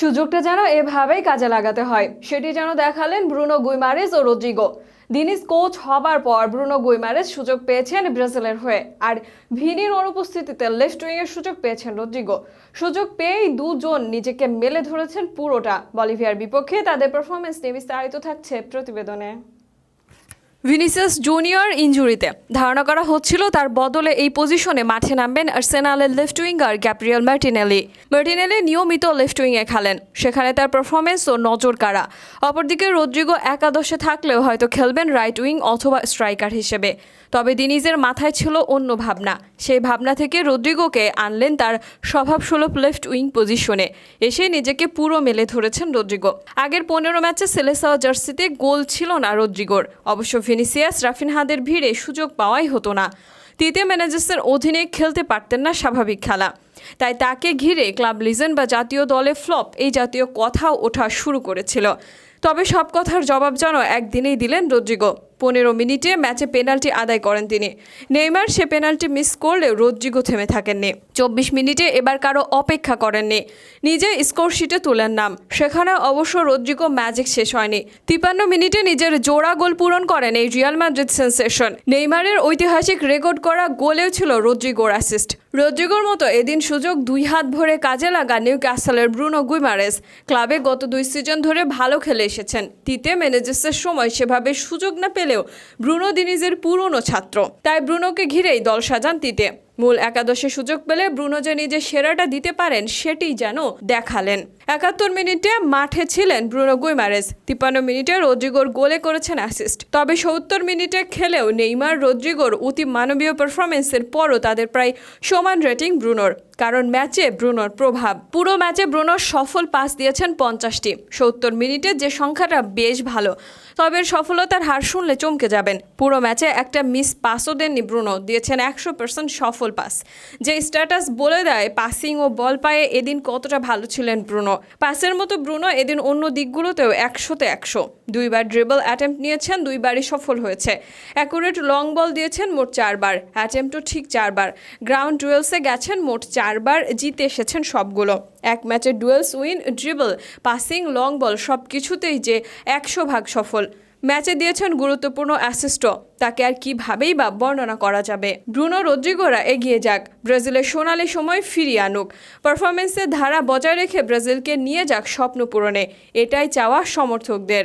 সুযোগটা যেন এভাবেই কাজে লাগাতে হয়। সেটি যেন দেখালেন ব্রুনো গুইমারেজ ও রদ্রিগো দিনিস কোচ হবার পর ব্রুনো গুইমারেজ সুযোগ পেয়েছেন ব্রাজিলের হয়ে আর ভিনির অনুপস্থিতিতে লেফট উইংয়ের সুযোগ পেয়েছেন রদ্রিগো সুযোগ পেয়েই দুজন নিজেকে মেলে ধরেছেন পুরোটা। বলিভিয়ার বিপক্ষে তাদের পারফরমেন্স নিয়ে বিস্তারিত থাকছে প্রতিবেদনে। ভিনিসিয়াস জুনিয়র ইঞ্জুরিতে। ধারণা করা হচ্ছিল তার বদলে এই পজিশনে মাঠে নামবেন আর্সেনালের left winger Gabriel Martinelli. Martinelli নিয়মিত লেফট উইংয়ে খেলেন। সেখানে তার পারফরমেন্স ও নজর কাড়া। অপরদিকে রদ্রিগো একাদশে থাকলেও হয়তো খেলবেন রাইট উইং অথবা স্ট্রাইকার হিসেবে। তবে দিনিজের মাথায় ছিল অন্য ভাবনা। সেই ভাবনা থেকে রদ্রিগোকে আনলেন তার স্বভাবসুলভ লেফট উইং পজিশনে। এসে নিজেকে পুরো মেলে ধরেছেন রদ্রিগো। আগের পনেরো ম্যাচে সেলেসাও জার্সিতে গোল ছিল না রদ্রিগোর। অবশ্য ভিনিসিয়াস রাফিনহাদের ভিড়ে সুযোগ পাওয়াই হতো না। তৃতীয় ম্যানেজার্সের অধীনে খেলতে পারতেন না স্বাভাবিক খেলা। তাই তাকে ঘিরে ক্লাব লিজেন্ড বা জাতীয় দলে ফ্লপ এই জাতীয় কথাও ওঠা শুরু করেছিল। তবে সব কথার জবাব যেন একদিনেই দিলেন রদ্রিগো। পনেরো মিনিটে ম্যাচে পেনাল্টি আদায় করেন তিনি। নেইমার সে পেনাল্টি মিস করলেও রদ্রিগো থেমে থাকেননি। চব্বিশ মিনিটে এবার কারও অপেক্ষা করেননি। নিজে স্কোর শিটে তুলেন নাম। সেখানে অবশ্য রদ্রিগো ম্যাজিক শেষ হয়নি। তিপান্ন মিনিটে নিজের জোড়া গোল পূরণ করেন এই রিয়াল মাদ্রিদ সেন্সেশন। নেইমারের ঐতিহাসিক রেকর্ড করা গোলেও ছিল রদ্রিগোর অ্যাসিস্ট। রদ্রিগোর মতো এদিন সুযোগ দুই হাত ভরে কাজে লাগা নিউ ক্যাসেলের ব্রুনো গুইমারেস ক্লাবে গত দুই সিজন ধরে ভালো খেলে এসেছেন। তিতে ম্যানেজার্সের সময় সেভাবে সুযোগ না পেলেও ব্রুনো দিনিজের পুরনো ছাত্র। তাই ব্রুনোকে ঘিরেই দল সাজান তিতে। মূল একাদশে সুযোগ পেলে ব্রুনো যে নিজের সেরাটা দিতে পারেন, সেটি যেন দেখালেন। একাত্তর মিনিটে মাঠে ছিলেন ব্রুনো গুইমারেজ তিপ্পান্ন মিনিটে রদ্রিগোর গোলে করেছেন অ্যাসিস্ট। তবে সত্তর মিনিটে খেলেও নেইমার, রদ্রিগোর অতি মানবীয় পারফরমেন্সের পরও তাদের প্রায় সমান রেটিং ব্রুনোর। কারণ ম্যাচে ব্রুনোর প্রভাব। পুরো ম্যাচে ব্রুনোর সফল পাস দিয়েছেন পঞ্চাশটি। সত্তর মিনিটে যে সংখ্যাটা বেশ ভালো, তবে সফলতার হার শুনলে চমকে যাবেন। পুরো ম্যাচে একটা মিস পাসও দেননি ব্রুনো, দিয়েছেন একশো পার্সেন্ট সফল পাস। যে স্ট্যাটাস বলে দেয়, পাসিং ও বল পায়ে এদিন কতটা ভালো ছিলেন ব্রুনো। পাসের মতো ব্রুনো এদিন অন্য দিকগুলোতেও একশোতে একশো। দুইবার ড্রিবল অ্যাটেম্প নিয়েছেন, দুইবারই সফল হয়েছে। অ্যাকুরেট লং বল দিয়েছেন মোট চারবার, অ্যাটেম্পটও ঠিক চারবার। গ্রাউন্ড ডুয়েলসে গেছেন মোট চারবার জিতে এসেছেন সবগুলো। এক ম্যাচে duels win, dribble, passing, long ball সব কিছুতেই যে একশো ভাগ সফল। ম্যাচে দিয়েছেন গুরুত্বপূর্ণ অ্যাসিস্টও। তাকে আর কিভাবেই বা বর্ণনা করা যাবে? ব্রুনো রদ্রিগোরা এগিয়ে যাক। ব্রাজিলের সোনালি সময় ফিরিয়ে আনুক। পারফরমেন্সের ধারা বজায় রেখে ব্রাজিলকে নিয়ে যাক স্বপ্ন পূরণে। এটাই চাওয়া সমর্থকদের।